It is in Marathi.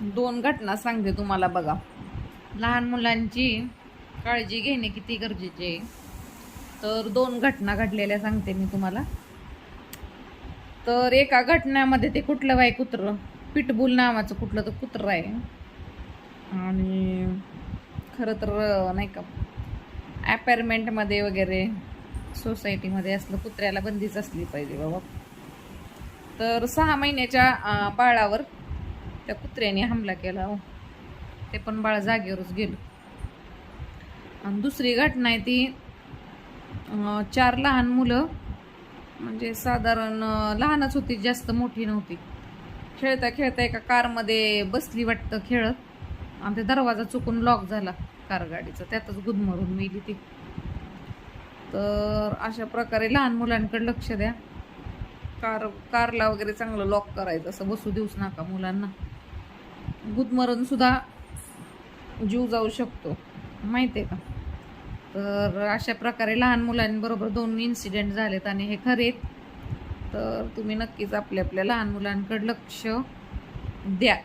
दोन घटना सांगते तुम्हाला बघा. लहान मुलांची काळजी घेणे किती गरजेचे आहे? तर दोन घटना घडलेल्या सांगते मी तुम्हाला. तर एका घटनेमध्ये ते कुठलं बाय कुत्रं? पिटबुल नावाचं कुठलं तर कुत्रं आहे. आणि खरं तर नाही का ॲपार्टमेंटमध्ये वगैरे सोसायटीमध्ये असलं कुत्र्याला बंदीच असली पाहिजे बाबा. तर सहा महिन्याच्या बाळावर त्या कुत्र्याने हमला केला हो. ते पण बाळ जागेवरच गेलं. आणि दुसरी घटना आहे ती चार लहान मुलं म्हणजे साधारण लहानच होती जास्त मोठी नव्हती. खेळता खेळता एका कारमध्ये बसली वाटतं खेळत आणि ते दरवाजा चुकून लॉक झाला कार गाडीचा. त्यातच गुदमरून मेली ती. तर अशा प्रकारे लहान मुलांकडे लक्ष द्या. कार कारला वगैरे चांगलं लॉक करायचं असं बसू देऊच नका मुलांना. गुदमरून सुद्धा जीव जाऊ शकतो. माहिती आहे का? तर अशा प्रकारे लहान मुलांबरोबर दोन इन्सिडेंट झालेत आणि हे खरेत तर तुम्ही नक्कीच आपल्या आपल्या लहान मुलांकडे लक्ष द्या.